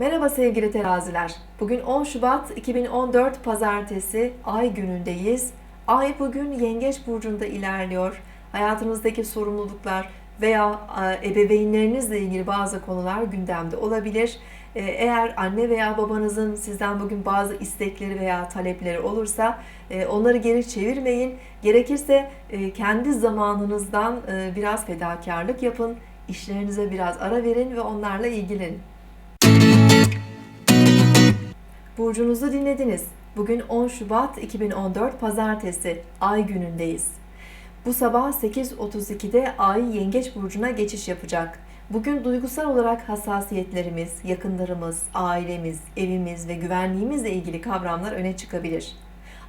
Merhaba sevgili teraziler. Bugün 10 Şubat 2014 Pazartesi Ay günündeyiz. Ay bugün Yengeç burcunda ilerliyor. Hayatınızdaki sorumluluklar veya e, ebeveynlerinizle ilgili bazı konular gündemde olabilir. E, Eğer anne veya babanızın sizden bugün bazı istekleri veya talepleri olursa e, onları geri çevirmeyin. Gerekirse kendi zamanınızdan biraz fedakarlık yapın. İşlerinize biraz ara verin ve onlarla ilgilenin. Burcunuzu dinlediniz. Bugün 10 Şubat 2014 Pazartesi Ay günündeyiz. Bu sabah 8.32'de Ay Yengeç Burcu'na geçiş yapacak. Bugün duygusal olarak hassasiyetlerimiz, yakınlarımız, ailemiz, evimiz ve güvenliğimizle ilgili kavramlar öne çıkabilir.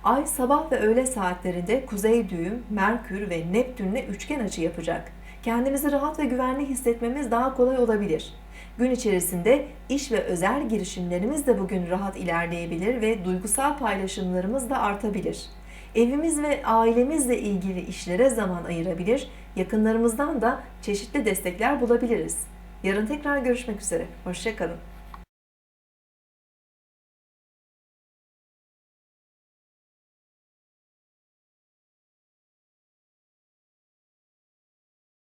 Ay sabah ve öğle saatlerinde Kuzey Düğüm, Merkür ve Neptün'le üçgen açı yapacak. Kendimizi rahat ve güvenli hissetmemiz daha kolay olabilir. Gün içerisinde iş ve özel girişimlerimiz de bugün rahat ilerleyebilir ve duygusal paylaşımlarımız da artabilir. Evimiz ve ailemizle ilgili işlere zaman ayırabilir, yakınlarımızdan da çeşitli destekler bulabiliriz. Yarın tekrar görüşmek üzere. Hoşçakalın.